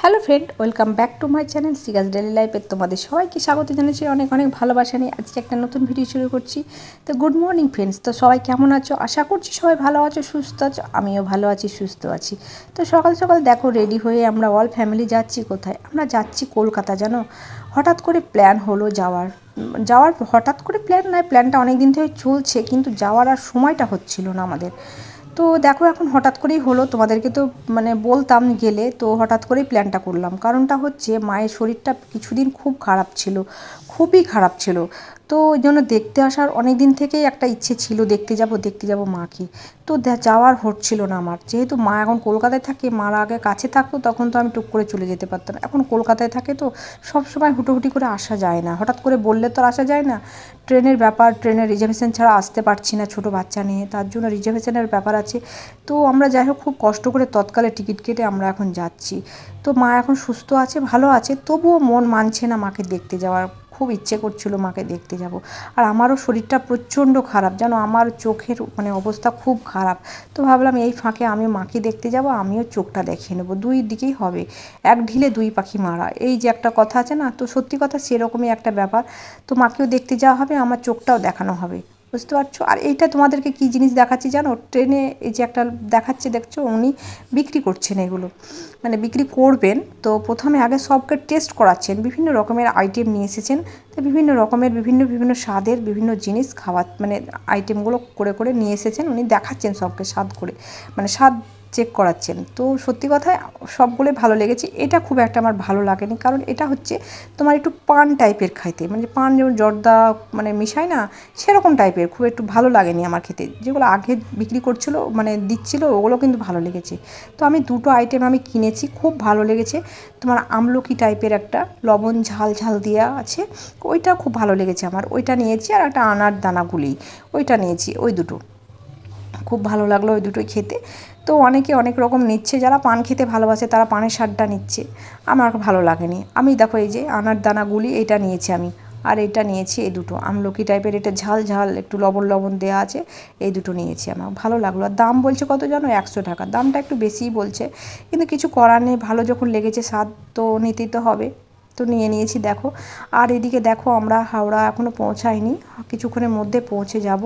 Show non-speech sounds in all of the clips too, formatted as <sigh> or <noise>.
Hello friend welcome back to my channel সিগাস daily লাইফের তোমাদের সবাইকে স্বাগত জানাচ্ছি, অনেক অনেক ভালোবাসা নিয়ে আজকে একটা নতুন ভিডিও শুরু করছি। তো গুড মর্নিং ফ্রেন্ডস তো সবাই কেমন আছো? আশা করছি সবাই ভালো আছো, সুস্থ আছো, আমিও ভালো আছি, সুস্থ আছি। তো সকাল সকাল দেখো রেডি হয়ে আমরা অল ফ্যামিলি যাচ্ছি কোথায়? আমরা যাচ্ছি কলকাতা, জানো? হঠাৎ করে প্ল্যান হলো যাওয়ার। যাওয়ার হঠাৎ করে প্ল্যান নয় প্ল্যানটা অনেক দিন থেকে চলছে, কিন্তু যাওয়ার আর সময়টা হচ্ছিল না আমাদের। তো দেখো এখন হঠাৎ করেই হলো, তোমাদেরকে তো মানে বলতাম গেলে, তো হঠাৎ করেই প্ল্যানটা করলাম। কারণটা হচ্ছে, মায়ের শরীরটা কিছুদিন খুব খারাপ ছিল, খুবই খারাপ ছিল। তো ওই জন্য দেখতে আসার অনেক দিন থেকেই একটা ইচ্ছে ছিল, দেখতে যাব দেখতে যাব মাকে। তো যাওয়ার হচ্ছিল না আমার। যেহেতু মা এখন কলকাতায় থাকে, মার আগে কাছে থাকতো, তখন তো আমি টুক করে চলে যেতে পারতাম এখন কলকাতায় থাকে তো সব সময় হুটোহুটি করে আসা যায় না। হঠাৎ করে বললে তো আসা যায় না। ট্রেনের ব্যাপার, ট্রেনের রিজার্ভেশন ছাড়া আসতে পারছি না ছোটো বাচ্চা নিয়ে। তার জন্য রিজার্ভেশনের ব্যাপার আছে। তো আমরা যাই হোক, খুব কষ্ট করে তৎকালে টিকিট কেটে আমরা এখন যাচ্ছি। তো মা এখন সুস্থ আছে, ভালো আছে, তবুও মন মানছে না মাকে দেখতে যাওয়ার। খুব ইচ্ছে করছিল মাকে দেখতে যাব। আর আমারও শরীরটা প্রচণ্ড খারাপ যেন আমার চোখের মানে অবস্থা খুব খারাপ। তো ভাবলাম এই ফাঁকে আমি মাকে দেখতে যাব, আমিও চোখটা দেখিয়ে নেব। দুই দিকেই হবে। এক ঢিলে দুই পাখি মারা। এই যে একটা কথা আছে না, তো সত্যি কথা সেরকমই একটা ব্যাপার। তো মাকেও দেখতে যাওয়া হবে, আমার চোখটাও দেখানো হবে। বুঝতে পারছ? আর এইটা তোমাদেরকে কি জিনিস দেখাচ্ছি জানো? ট্রেনে এই যে একটা দেখাচ্ছে, দেখছ? উনি বিক্রি করছেন এগুলো। মানে বিক্রি করবেন। তো প্রথমে আগে সবকে টেস্ট করাচ্ছেন। বিভিন্ন রকমের আইটেম নিয়ে এসেছেন। তো বিভিন্ন রকমের, বিভিন্ন বিভিন্ন স্বাদের বিভিন্ন জিনিস খাওয়া মানে আইটেমগুলো করে করে নিয়ে এসেছেন। উনি দেখাচ্ছেন সবকে স্বাদ করে। মানে স্বাদ চেক করাচ্ছেন। তো সত্যি কথায় সবগুলোই ভালো লেগেছে। এটা খুব একটা আমার ভালো লাগেনি। কারণ এটা হচ্ছে তোমার একটু পান টাইপের খাইতে। মানে পান যেমন জর্দা মানে মিশায় না, সেরকম টাইপের। খুব একটু ভালো লাগেনি আমার খেতে। যেগুলো আগে বিক্রি করছিল মানে দিচ্ছিল, ওগুলো কিন্তু ভালো লেগেছে। তো আমি দুটো আইটেম আমি কিনেছি, খুব ভালো লেগেছে। তোমার আমলকি টাইপের একটা, লবণ ঝাল ঝাল দেওয়া আছে, ওইটা খুব ভালো লেগেছে আমার। ওইটা নিয়েছি আর একটা আনার দানাগুলি, ওইটা নিয়েছি, ওই দুটো। খুব ভালো লাগল ওই দুটোই খেতে। তো অনেকে অনেক রকম নিচ্ছে, যারা পান খেতে ভালোবাসে তারা পানের স্বাদটা নিচ্ছে। আমার ভালো লাগেনি। আমি দেখো এই যে আনার দানাগুলি এটা নিয়েছি আমি, আর এটা নিয়েছি এই দুটো। আমলকি টাইপের এটা ঝাল ঝাল, একটু লবণ লবণ দেওয়া আছে, এই দুটো নিয়েছি আমার। ভালো লাগল। আর দাম বলছে কত জানো? একশো টাকা। দামটা একটু বেশিই বলছে। কিন্তু কিছু করার নেই। ভালো যখন লেগেছে স্বাদ তো নিতেই তো হবে। তো নিয়ে নিয়েছি, দেখো। আর এদিকে দেখো আমরা হাওড়া এখনও পৌঁছাইনি, কিছুক্ষণের মধ্যে পৌঁছে যাব।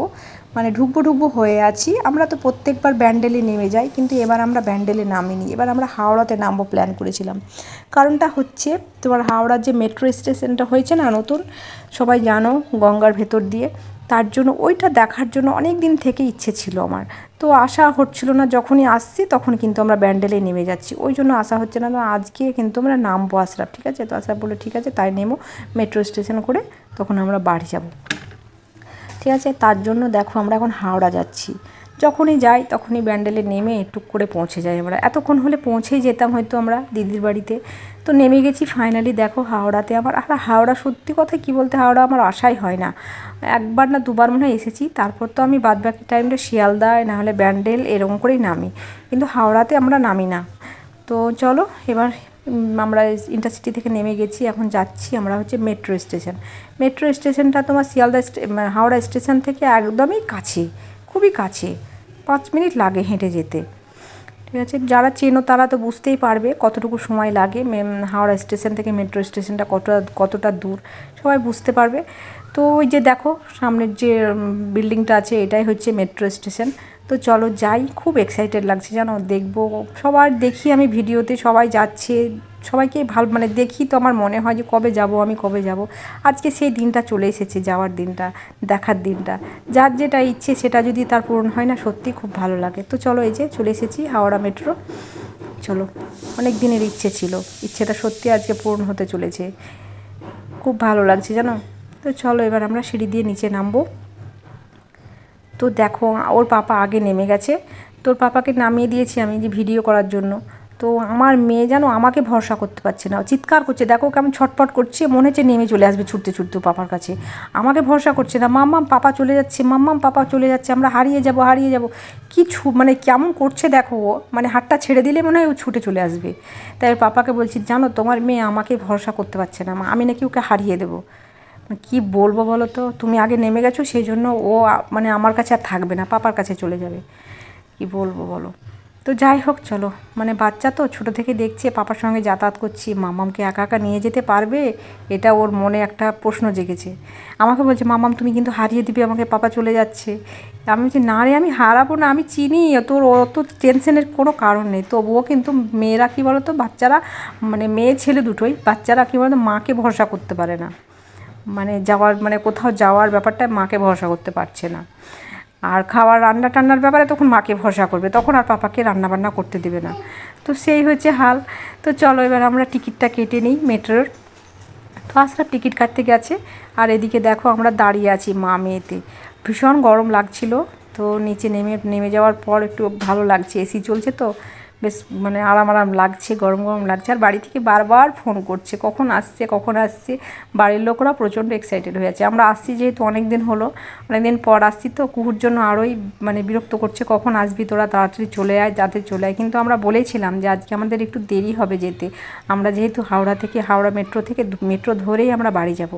মানে ঢুকবো ঢুকবো হয়ে আছি। আমরা তো প্রত্যেকবার ব্যান্ডেলে নেমে যাই, কিন্তু এবার আমরা ব্যান্ডেলে নামিনি। এবার আমরা হাওড়াতে নামবো প্ল্যান করেছিলাম। কারণটা হচ্ছে, তোমার হাওড়ার যে মেট্রো স্টেশনটা হয়েছে না নতুন, সবাই জানো গঙ্গার ভেতর দিয়ে। তার জন্য ওইটা দেখার জন্য অনেক দিন থেকে ইচ্ছে ছিল আমার। তো আশা হচ্ছিল না যখনই আসছি তখন কিন্তু আমরা ব্যান্ডেলে নেমে যাচ্ছি। ওই জন্য আশা হচ্ছে না আজকে কিন্তু আমরা নামবো আশরাফ, ঠিক আছে? তো আশরাফ বলল, ঠিক আছে, তাই নেমো, মেট্রো স্টেশন করে তখন আমরা বাড়ি যাব। ঠিক আছে, তার জন্য দেখো আমরা এখন হাওড়া যাচ্ছি। যখনই যাই, তখনই ব্যান্ডেলে নেমে টুক করে পৌঁছে যাই আমরা। এতক্ষণ হলে পৌঁছেই যেতাম হয়তো আমরা দিদির বাড়িতে। তো নেমে গেছি ফাইনালি দেখো হাওড়াতে আমার, আর হাওড়া সত্যি কথা কি বলতে, হাওড়া আমার আশাই হয় না। একবার না দুবার মনে হয় এসেছি, তারপর তো আমি বাদবাকি টাইমটা শিয়ালদায় নাহলে ব্যান্ডেল, এরকম করেই নামি। কিন্তু হাওড়াতে আমরা নামি না। তো চলো, এবার আমরা ইন্টারসিটি থেকে নেমে গেছি, এখন যাচ্ছি আমরা হচ্ছে মেট্রো স্টেশন মেট্রো স্টেশনটা তোমার শিয়ালদা হাওড়া স্টেশন থেকে একদমই কাছে, খুবই কাছে। পাঁচ মিনিট লাগে হেঁটে যেতে। ঠিক আছে? যারা চেনো তারা তো বুঝতেই পারবে কতটুকু সময় লাগে। মেম- হাওড়া স্টেশন থেকে মেট্রো স্টেশনটা কতটা কতটা দূর, সবাই বুঝতে পারবে। তো ওই যে দেখো, সামনের যে বিল্ডিংটা আছে, এটাই হচ্ছে মেট্রো স্টেশন। তো চলো যাই, খুব এক্সাইটেড লাগছে, জানো? দেখব, সবার দেখি আমি ভিডিওতে, সবাই যাচ্ছে। সবাইকে ভালো মানে দেখি তো আমার মনে হয় যে কবে যাব, আমি কবে যাব। আজকে সেই দিনটা চলে এসেছে, যাওয়ার দিনটা, দেখার দিনটা। যার যেটা ইচ্ছে সেটা যদি তার পূরণ হয় না, সত্যি খুব ভালো লাগে। তো চলো এই যে চলে এসেছি হাওড়া মেট্রো। চলো, অনেক দিনের ইচ্ছে ছিল। ইচ্ছেটা সত্যি আজকে পূরণ হতে চলেছে। খুব ভালো লাগছে, জানো? তো চলো এবার আমরা সিঁড়ি দিয়ে নিচে নামবো। তো দেখো, ওর পাপা আগে নেমে গেছে। তোর পাপাকে নামিয়ে দিয়েছি আমি যে ভিডিও করার জন্য। তো আমার মেয়ে যেন আমাকে ভরসা করতে পারছে না। চিৎকার করছে, দেখো কেমন ছটপট করছে, মনে হচ্ছে নেমে চলে আসবে ছুটতে ছুটতে পাপার কাছে। আমাকে ভরসা করছে না। মাম্মাম পাপা চলে যাচ্ছে মাম্মাম পাপা চলে যাচ্ছে, আমরা হারিয়ে যাব হারিয়ে যাব। কি ছু মানে কেমন করছে দেখো ও মানে হাতটা ছেড়ে দিলে মনে হয় ও ছুটে চলে আসবে। তাই পাপাকে বলছি, জানো, তোমার মেয়ে আমাকে ভরসা করতে পারছে না। আমি নাকি ওকে হারিয়ে দেবো। কি বলব বলো তো? তুমি আগে নেমে গেছো সেই জন্য ও মানে আমার কাছে আর থাকবে না, পাপার কাছে চলে যাবে। কি বলব বলো? তো যাই হোক, চলো। মানে বাচ্চা তো, ছোটো থেকে দেখছে, পাপার সঙ্গে যাতায়াত করছি। মামামকে একা একা নিয়ে যেতে পারবে? এটা ওর মনে একটা প্রশ্ন জেগেছে। আমাকে বলছে, মামাম, তুমি কিন্তু হারিয়ে দিবে, আমাকে পাপা চলে যাচ্ছে। আমি বলছি, না রে, আমি হারাবো না, আমি চিনি। তোর অত টেনশনের কোনো কারণ নেই। তবুও কিন্তু মেয়েরা, কী বলো তো বাচ্চারা মানে মেয়ে ছেলে দুটোই, বাচ্চারা কী বলতো, মাকে ভরসা করতে পারে না। মানে যাওয়ার মানে কোথাও যাওয়ার ব্যাপারটা মাকে ভরসা করতে পারছে না। আর খাওয়ার রান্না টান্নার ব্যাপারে তখন মাকে ভরসা করবে, তখন আর পাপাকে রান্না বান্না করতে দেবে না। তো সেই হচ্ছে হাল। তো চলো এবার আমরা টিকিটটা কেটে নিই মেট্রোর। তো আসলাম টিকিট কাটতে গেছে। আর এদিকে দেখো আমরা দাঁড়িয়ে আছি মা মেয়েতে। ভীষণ গরম লাগছিল। তো নিচে নেমে নেমে যাওয়ার পর একটু ভালো লাগছে। এসি চলছে তো। বেশ মানে আরাম আরাম লাগছে, গরম গরম লাগছে। আর বাড়ি থেকে বারবার ফোন করছে, কখন আসছে কখন আসছে? বাড়ির লোকরা প্রচণ্ড এক্সাইটেড হয়ে আছে। আমরা আসছি যেহেতু অনেক দিন হলো অনেক দিন পর আসছি তো কুকুর জন্য আরোই মানে বিরক্ত করছে, কখন আসবি তোরা, তাড়াতাড়ি চলে আয়, যাতে চলে আয়। কিন্তু আমরা বলেছিলাম যে আজকে আমাদের একটু দেরি হবে যেতে। আমরা যেহেতু হাওড়া থেকে, হাওড়া মেট্রো থেকে মেট্রো ধরেই আমরা বাড়ি যাব।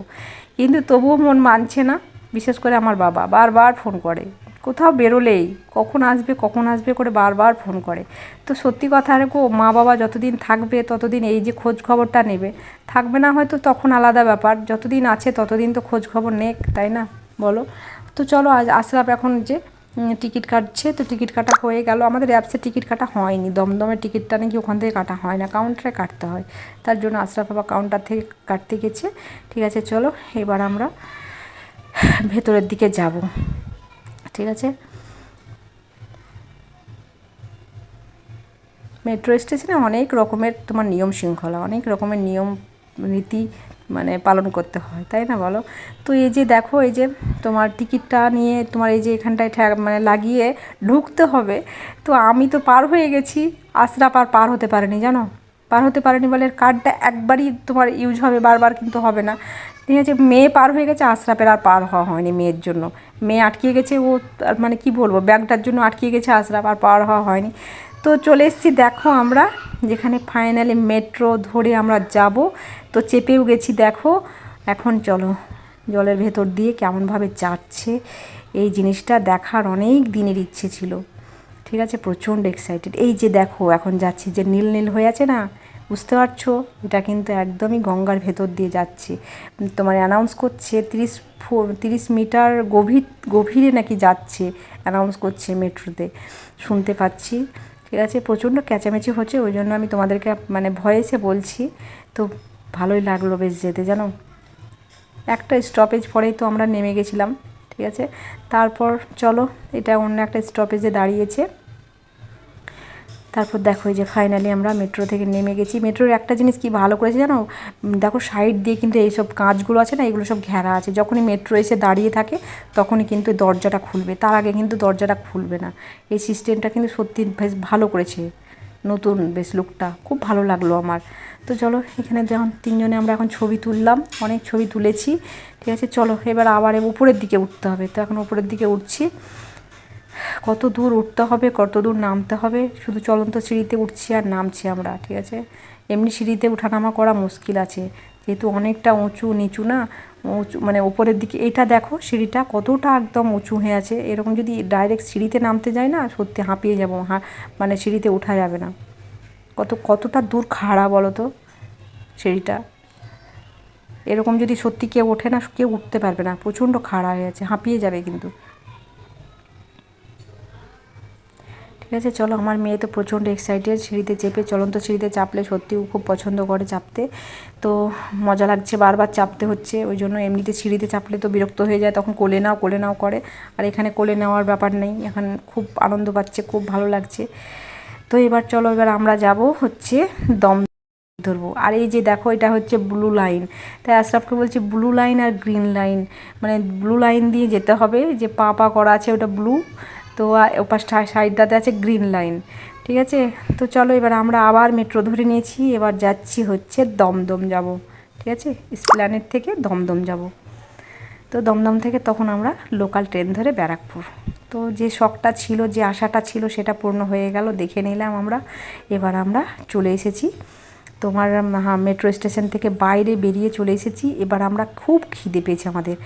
কিন্তু তবুও মন মানছে না, বিশেষ করে আমার বাবা। বারবার ফোন করে। কোথাও বেরোলেই কখন আসবে কখন আসবে করে বারবার ফোন করে। তো সত্যি কথা গো মা বাবা যতদিন থাকবে, ততদিন এই যে খোঁজ খবরটা নেবে, থাকবে না হয়তো তখন আলাদা ব্যাপার, যতদিন আছে ততদিন তো খোঁজ খবর নেক, তাই না? বলো। তো চলো আজ আশরাফ এখন যে টিকিট কাটছে, তো টিকিট কাটা হয়ে গেল। আমাদের অ্যাপসে টিকিট কাটা হয়নি। দমদমের টিকিটটা নাকি ওখান থেকে কাটা হয় না, কাউন্টারে কাটতে হয়। তার জন্য আশরাফ বাবা কাউন্টার থেকে কাটতে গেছে। ঠিক আছে, চলো, এবার আমরা ভেতরের দিকে যাব। ঠিক আছে? মেট্রো স্টেশনে অনেক রকমের তোমার নিয়ম শৃঙ্খলা, অনেক রকমের নিয়ম নীতি মানে পালন করতে হয়, তাই না বলো? তো এই যে দেখো, এই যে তোমার টিকিটটা নিয়ে তোমার এই যে এখানটায় মানে লাগিয়ে ঢুকতে হবে, তো আমি তো পার হয়ে গেছি আশরাফ আর পার হতে পারেনি, জানো? পার হতে পারেনি বলে কার্ডটা একবারই তোমার ইউজ হবে, বারবার কিন্তু হবে না। ঠিক আছে, মেয়ে পার হয়ে গেছে, আশরাফের আর পার হওয়া হয়নি মেয়ের জন্য। মেয়ে আটকিয়ে গেছে, ও মানে কি বলব ব্যাগটার জন্য আটকিয়ে গেছে, আশরাফ আর পার হওয়া হয়নি। তো চলে এসেছি, দেখো আমরা, যেখানে ফাইনালি মেট্রো ধরে আমরা যাব। তো চেপেও গেছি, দেখো। এখন চলো, জলের ভেতর দিয়ে কেমনভাবে যাচ্ছে। এই জিনিসটা দেখার অনেক দিনের ইচ্ছে ছিল। ঠিক আছে, প্রচণ্ড এক্সাইটেড এই যে দেখো, এখন যাচ্ছি যে নীল নীল হয়ে আছে না? বুঝতে পারছ? এটা কিন্তু একদমই গঙ্গার ভেতর দিয়ে যাচ্ছে। তোমার অ্যানাউন্স করছে তিরিশ ফো, তিরিশ মিটার গভীর, গভীরে নাকি যাচ্ছে অ্যানাউন্স করছে মেট্রোতে। শুনতে পাচ্ছি। ঠিক আছে, প্রচণ্ড ক্যাচামেচি হচ্ছে, ওই জন্য আমি তোমাদেরকে মানে ভয়েসে বলছি। তো ভালোই লাগল বেশ যেতে, জানো? একটা স্টপেজ পরেই তো আমরা নেমে গেছিলাম, ঠিক আছে? তারপর চলো, এটা অন্য একটা স্টপেজে দাঁড়িয়েছে। তারপর দেখো এই যে ফাইনালি আমরা মেট্রো থেকে নেমে গেছি। মেট্রোর একটা জিনিস কি ভালো করেছে জানো? দেখো সাইড দিয়ে কিন্তু এইসব কাঁচগুলো আছে না, এগুলো সব ঘেরা আছে। যখনই মেট্রো এসে দাঁড়িয়ে থাকে, তখনই কিন্তু দরজাটা খুলবে। তার আগে কিন্তু দরজাটা খুলবে না। এই সিস্টেমটা কিন্তু সত্যি বেশ ভালো করেছে। নতুন বেশ লুকটা খুব ভালো লাগল আমার। তো চলো, এখানে যখন তিনজনে আমরা এখন ছবি তুললাম, অনেক ছবি তুলেছি। ঠিক আছে, চলো, এবার আবার উপরের দিকে উঠতে হবে। তো এখন উপরের দিকে উঠছি। কত দূর উঠতে হবে কত দূর নামতে হবে, শুধু চলন্ত সিঁড়িতে উঠছি আর নামছি আমরা, ঠিক আছে? এমনি সিঁড়িতে উঠানামা করা মুশকিল আছে, যেহেতু অনেকটা উঁচু, নিচু না, উঁচু মানে ওপরের দিকে, এটা দেখো সিঁড়িটা কতটা একদম উঁচু হয়ে আছে, এরকম যদি ডাইরেক্ট সিঁড়িতে নামতে যায় না, সত্যি হাঁপিয়ে যাব, হা মানে সিঁড়িতে উঠা যাবে না। কত, কতটা দূর খাড়া বলো তো সিঁড়িটা। এরকম যদি সত্যি কেউ ওঠে না, কেউ উঠতে পারবে না, প্রচণ্ড খাড়া হয়ে আছে, হাঁপিয়ে যাবে কিন্তু। ঠিক আছে, চলো আমার মেয়ে তো প্রচণ্ড এক্সাইটেড সিঁড়িতে চেপে, চলন্ত সিঁড়িতে চাপলে সত্যিও খুব পছন্দ করে চাপতে। তো মজা লাগছে, বারবার চাপতে হচ্ছে, ওই জন্য এমনিতে সিঁড়িতে চাপলে তো বিরক্ত হয়ে যায়, তখন কোলে নাও কোলে নাও করে। আর এখানে কোলে নেওয়ার ব্যাপার নেই, এখন খুব আনন্দ পাচ্ছে, খুব ভালো লাগছে। তো এবার চলো, এবার আমরা যাব হচ্ছে দম ধরবো। আর এই যে দেখো, এটা হচ্ছে ব্লু লাইন তাই আশরাফকে বলছি ব্লু লাইন আর গ্রিন লাইন মানে ব্লু লাইন দিয়ে যেতে হবে, যে পা পা করা আছে ওটা ব্লু তো ওপাশ সাইডটাতে আছে গ্রিন লাইন, ঠিক আছে? তো চলো এবার আমরা আবার মেট্রো ধরে নিয়েছি, এবার যাচ্ছি হচ্ছে দমদম যাব, ঠিক আছে? স্প্ল্যানেট থেকে দমদম যাব। তো দমদম থেকে তখন আমরা লোকাল ট্রেন ধরে ব্যারাকপুর। তো যে শখটা ছিল, যে আশাটা ছিল, সেটা পূর্ণ হয়ে গেল, দেখে নিলাম আমরা। এবার আমরা চলে এসেছি তোমার মেট্রো স্টেশন থেকে বাইরে বেরিয়ে চলে এসেছি। এবার আমরা খুব খিদে পেয়েছি আমাদের।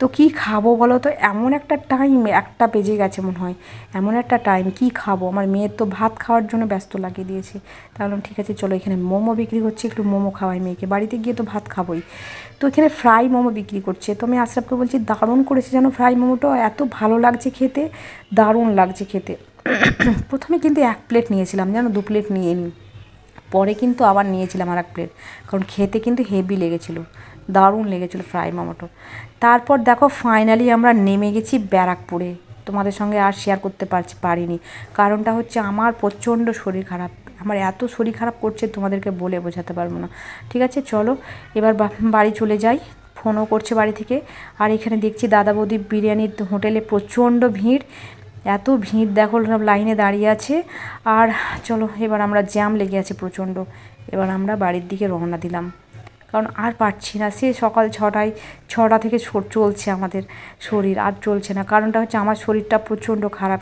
তো কি খাব বলো তো? এমন একটা টাইম একটা বেজে গেছে মনে হয়। এমন একটা টাইম কি খাব? আমার মেয়ের তো ভাত খাওয়ার জন্য ব্যস্ত লাগিয়ে দিয়েছে। তাহলে ঠিক আছে, চলো এখানে মোমো বিক্রি করছে একটু মোমো খাওয়াই মেয়েকে। বাড়িতে গিয়ে তো ভাত খাবোই। তো এখানে ফ্রাই মোমো বিক্রি করছে। তো আমি আশরাফকে বলছি, দারুণ করেছে যেন ফ্রাই মোমোটা। এত ভালো লাগছে খেতে, দারুণ লাগছে খেতে। <coughs> প্রথমে কিন্তু এক প্লেট নিয়েছিলাম, জানো, দু প্লেট নিয়ে নিই পরে কিন্তু আবার নিয়েছিলাম আর এক প্লেট কারণ খেতে কিন্তু হেভি লেগেছিলো। দারুণ লেগেছিলো ফ্রাই মোমোটো। তারপর দেখো ফাইনালি আমরা নেমে গেছি ব্যারাকপুরে। তোমাদের সঙ্গে আর শেয়ার করতে পারছি, পারিনি। কারণটা হচ্ছে আমার প্রচণ্ড শরীর খারাপ। আমার এত শরীর খারাপ করছে তোমাদেরকে বলে বোঝাতে পারব না। ঠিক আছে, চলো এবার বাড়ি চলে যাই। ফোনও করছে বাড়ি থেকে। আর এখানে দেখছি দাদা বৌদি বিরিয়ানির হোটেলে প্রচণ্ড ভিড়। এত ভিড়, দেখো সব লাইনে দাঁড়িয়ে আছে। আর চলো, এবার আমরা জ্যাম লেগে আছে প্রচণ্ড। এবার আমরা বাড়ির দিকে রওনা দিলাম। কারণ আর পারছি না, সে সকাল ছটায়, ছটা থেকে চলছে আমাদের শরীর, আর চলছে না। কারণটা হচ্ছে আমার শরীরটা প্রচণ্ড খারাপ।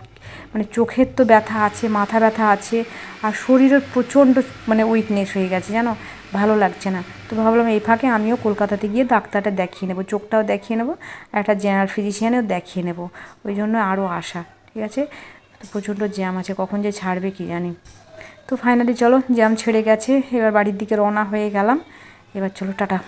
মানে চোখের তো ব্যথা আছে, মাথা ব্যথা আছে, আর শরীরের প্রচণ্ড মানে উইকনেস হয়ে গেছে, জানো? ভালো লাগছে না। তো ভাবলাম এই ফাঁকে আমিও কলকাতাতে গিয়ে ডাক্তারটা দেখিয়ে নেব, চোখটাও দেখিয়ে নেব, একটা জেনারেল ফিজিশিয়ানেও দেখিয়ে নেব। ওই জন্য আরও আশা। ঠিক আছে? প্রচণ্ড জ্যাম আছে, কখন যে ছাড়বে কি জানি। তো ফাইনালি চলো, জ্যাম ছেড়ে গেছে, এবার বাড়ির দিকে রওনা হয়ে গেলাম। এবার চলো, টাটা।